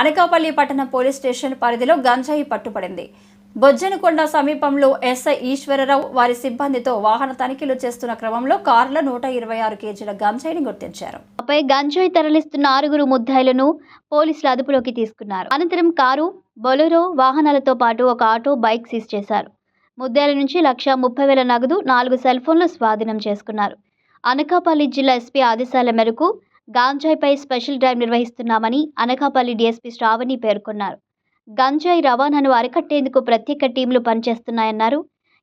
అనకాపల్లి పట్టణ police station పరిధిలో గంజాయి పట్టుపడింది. బొజ్జనకొండ సమీపంలో ఎస్ఐ ఈశ్వరరావు వారి సిబ్బందితో వాహన తనిఖీలు చేస్తున్న క్రమంలో కారులో నూట ఇరవై ఆరు కేజీల గంజాయిని గుర్తించారు. ఆపై గంజాయి తరలిస్తున్న ఆరుగురు ముద్దాయిలను పోలీసులు అదుపులోకి తీసుకున్నారు. అనంతరం కారు బొలెరో వాహనాలతో పాటు ఒక ఆటో బైక్ సీజ్ చేశారు. ముద్దాయిల నుంచి లక్ష ముప్పై వేల నగదు నాలుగు సెల్ ఫోన్లు స్వాధీనం చేసుకున్నారు. అనకాపల్లి జిల్లా ఎస్పీ ఆదేశాల మేరకు గాంజాయిపై స్పెషల్ డ్రైవ్ నిర్వహిస్తున్నామని అనకాపల్లి డీఎస్పీ శ్రావణి పేర్కొన్నారు. గంజాయి రవాణాను అరికట్టేందుకు ప్రత్యేక టీంలు పనిచేస్తున్నాయన్నారు.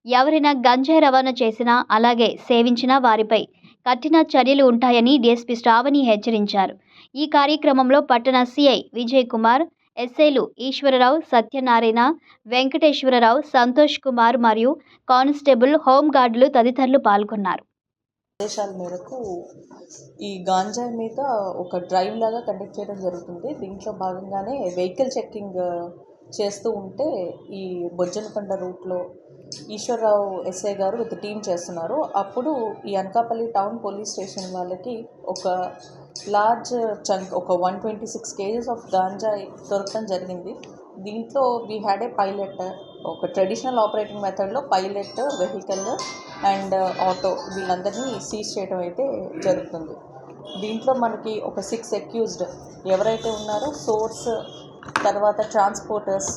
ఎవరైనా గంజాయి రవాణా చేసినా అలాగే సేవించినా వారిపై కఠిన చర్యలు ఉంటాయని డీఎస్పీ శ్రావణి హెచ్చరించారు. ఈ కార్యక్రమంలో పట్టణ సిఐ విజయ్ కుమార్ ఎస్ఐలు ఈశ్వరరావు సత్యనారాయణ వెంకటేశ్వరరావు సంతోష్ కుమార్ మరియు కానిస్టేబుల్ హోంగార్డులు తదితరులు పాల్గొన్నారు. ఆదేశాల మేరకు ఈ గాంజాయి మీద ఒక డ్రైవ్ లాగా కండక్ట్ చేయడం జరుగుతుంది. దీంట్లో భాగంగానే వెహికల్ చెక్కింగ్ చేస్తూ ఉంటే ఈ బొజ్జనకొండ రూట్లో ఈశ్వరరావు ఎస్ఐ గారు విత్ టీం చేస్తున్నారు. అప్పుడు ఈ అనకాపల్లి టౌన్ పోలీస్ స్టేషన్ వాళ్ళకి ఒక లార్జ్ చంక్ ఒక one twenty six kgs of గాంజాయి దొరకడం జరిగింది. దీంట్లో వీ హ్యాడ్ ఏ పైలట్ ఒక ట్రెడిషనల్ ఆపరేటింగ్ మెథడ్లో పైలట్ వెహికల్ అండ్ ఆటో వీళ్ళందరినీ సీజ్ చేయడం అయితే జరుగుతుంది. దీంట్లో మనకి ఒక సిక్స్ అక్యూజ్డ్ ఎవరైతే ఉన్నారో సోర్స్ తర్వాత ట్రాన్స్పోర్టర్స్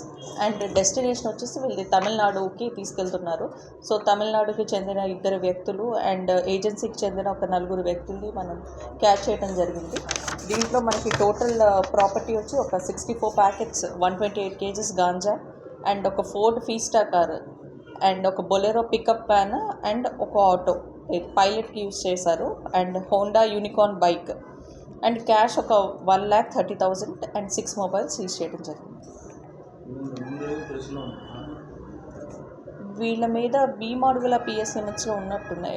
అండ్ డెస్టినేషన్ వచ్చేసి వీళ్ళది తమిళనాడుకి తీసుకెళ్తున్నారు. సో తమిళనాడుకి చెందిన ఇద్దరు వ్యక్తులు అండ్ ఏజెన్సీకి చెందిన ఒక నలుగురు వ్యక్తుల్ని మనం క్యాచ్ చేయడం జరిగింది. దీంట్లో మనకి టోటల్ ప్రాపర్టీ వచ్చి ఒక sixty four packets one twenty eight kgs ganja and ఒక ఫోర్డ్ ఫీస్టా కార్ అండ్ ఒక బొలెరో పికప్ వ్యాన్ అండ్ ఒక ఆటో పైలట్కి యూజ్ చేశారు. And Honda Unicorn bike and cash ఒక one lakh thirty thousand and six mobiles seize చేయడం జరిగింది. వీళ్ళ మీద బి మాడుగుల పిఎస్ లిమిట్స్లో ఉన్నట్టున్నాయి.